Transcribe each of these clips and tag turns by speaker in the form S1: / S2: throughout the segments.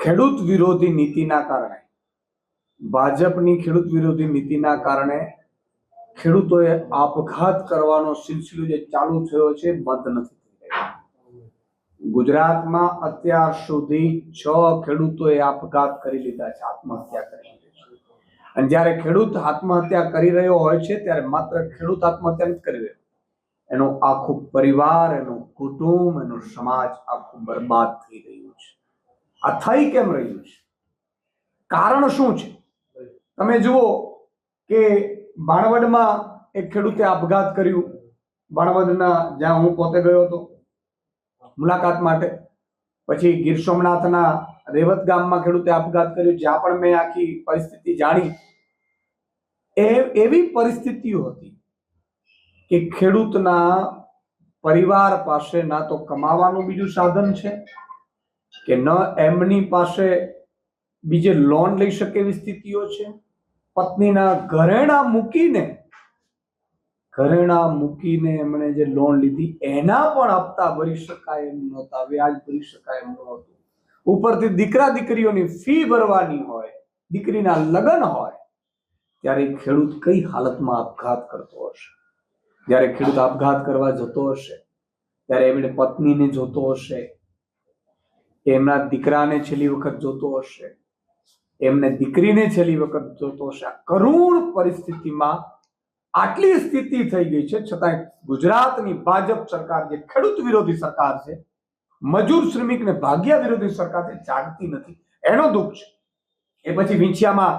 S1: ખેડૂત વિરોધી નીતિના કારણે, ભાજપની ખેડૂત વિરોધી નીતિના કારણે ખેડૂતોએ આપઘાત કરવાનો સિલસિલો જે ચાલુ થયો છે બંધ નથી થઈ ગુજરાતમાં અત્યાર સુધી છ ખેડૂતોએ આપઘાત કરી લીધા છે, આત્મહત્યા કરી લીધી અને જ્યારે ખેડૂત આત્મહત્યા કરી રહ્યો હોય છે, ત્યારે માત્ર ખેડૂત આત્મહત્યા નથી કરી રહ્યો. એનો આખું પરિવાર, એનું કુટુંબ, એનો સમાજ આખું બરબાદ થઈ રહ્યું આ થઈ કેમ રહ્યું છે? કારણ શું છે? તમે જુઓ કે બાણવડમાં એક ખેડૂતે આપઘાત કર્યું. બાણવડના જ્યાં હું પોતે ગયો હતો, મુલાકાત માટે. પછી ગીર સોમનાથના રેવત ગામમાં ખેડૂતે આપઘાત કર્યો. જ્યાં પણ મેં આખી પરિસ્થિતિ જાણી, એ એવી પરિસ્થિતિઓ હતી કે ખેડૂતના પરિવાર પાસે ના તો કમાવાનું બીજું સાધન છે કે ન એમની પાસે બીજે લોન લઈ શકે એવી સ્થિતિઓ છે? પત્નીના ઘરેણા મૂકીને ઘરેણા મૂકીને એમણે જે લોન લીધી, એના પણ હપ્તા ભરી શકાય એમ નહોતા, વ્યાજ ભરી શકાય એમ નહોતું. ઉપરથી દીકરા દીકરીઓની ફી ભરવાની હોય, દીકરીના લગ્ન હોય, ત્યારે ખેડૂત કઈ હાલતમાં આપઘાત કરતો હશે? જ્યારે ખેડૂત આપઘાત કરવા જતો હશે, ત્યારે એમણે પત્નીને જોતો હશે એમના દીકરાને છેલ્લી વખત જોતો હશે, એમને દીકરીને છેલ્લી વખત જોતો હશે. કરુણ પરિસ્થિતિમાં આટલી સ્થિતિ થઈ ગઈ છે. છતાંય ગુજરાતની ભાજપ સરકાર જે ખેડૂત વિરોધી સરકાર છે, મજૂર શ્રમિક ને ભાગ્યા વિરોધી સરકાર છે, જાગતી નથી. એનો દુઃખ છે. એ પછી વિંછિયામાં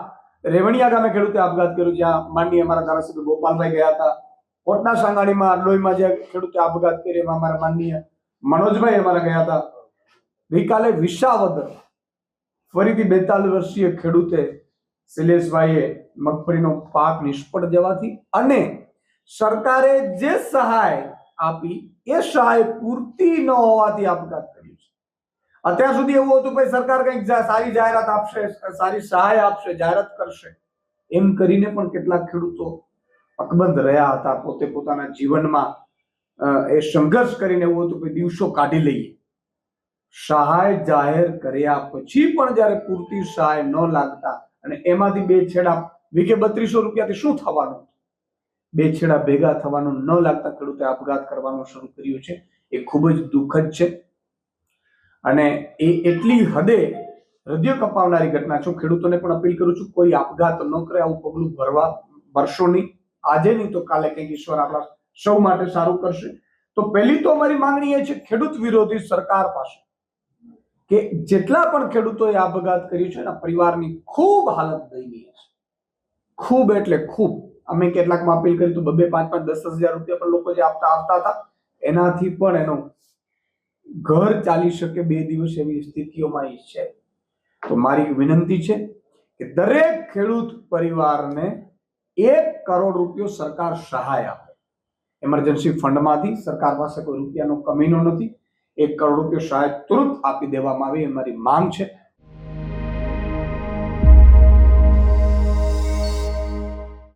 S1: રેવણિયા ગામે ખેડૂતે આપઘાત કર્યો, જ્યાં માંડી અમારા ધારાસભ્ય ગોપાલભાઈ ગયા હતા. કોટના સાંગાણીમાં લોહીમાં જે ખેડૂતે આપઘાત કર્યો, એમાં અમારા માનનીય મનોજભાઈ અમારા ગયા હતા. ગઈકાલે વિસાવદર ફરીથી બેતાલીસ વર્ષીય ખેડૂતે શૈલેષભાઈએ મગફળીનો પાક નિષ્ફળ જવાથી અને સરકારે જે સહાય આપી, એ સહાય પૂરતી ન હોવાથી આપઘાત કર્યો છે. અત્યાર સુધી એવું હતું ભાઈ સરકાર કંઈક સારી જાહેરાત આપશે, સારી સહાય આપશે, જાહેરાત કરશે. એમ કરીને પણ કેટલાક ખેડૂતો અકબંધ રહ્યા હતા પોતે પોતાના જીવનમાં એ સંઘર્ષ કરીને એવું હતું કે દિવસો કાઢી લઈએ. સહાય જાહેર કર્યા પછી પણ જ્યારે પૂરતી સહાય ન લાગતા અને એમાંથી બે છેડા વીઘે બત્રીસો રૂપિયાથી શું થવાનું? બે છેડા ભેગા થવાનું ન લાગતા ખેડૂતે આપઘાત કરવાનું શરૂ કર્યું છે. એ ખૂબ જ દુઃખદ છે. અને એ એટલી હદે હૃદય કપાવનારી ઘટના છું. ખેડૂતોને પણ અપીલ કરું છું, કોઈ આપઘાત ન કરે, આવું પગલું ભરવા ભરશો નહીં. આજે નહીં તો કાલે કંઈક ઈશ્વર આપણા સૌ માટે સારું કરશે. તો પહેલી તો અમારી માંગણી એ છે, ખેડૂત વિરોધી સરકાર પાસે કે જેટલા પણ ખેડૂતોએ આપઘાત કર્યું છે એના પરિવારની ખૂબ હાલત દયનીય છે. ખૂબ એટલે ખૂબ. અમે કેટલાકમાં અપીલ કરી તો બબે પાંચ પાંચ દસ દસ હજાર રૂપિયા પણ લોકો જે આપતા આવતા હતા, એનાથી પણ એનો ઘર ચાલી શકે બે દિવસ એવી સ્થિતિઓમાં એ છે. તો મારી વિનંતી છે કે દરેક ખેડૂત પરિવારને એક કરોડ રૂપિયો સરકાર સહાય આપે. એમરજન્સી ફંડમાંથી સરકાર પાસે કોઈ રૂપિયાનો કમીનો નથી. એક કરોડ રૂપિયા સહાય તુરંત આપી દેવામાં આવે એ મારી માંગ છે.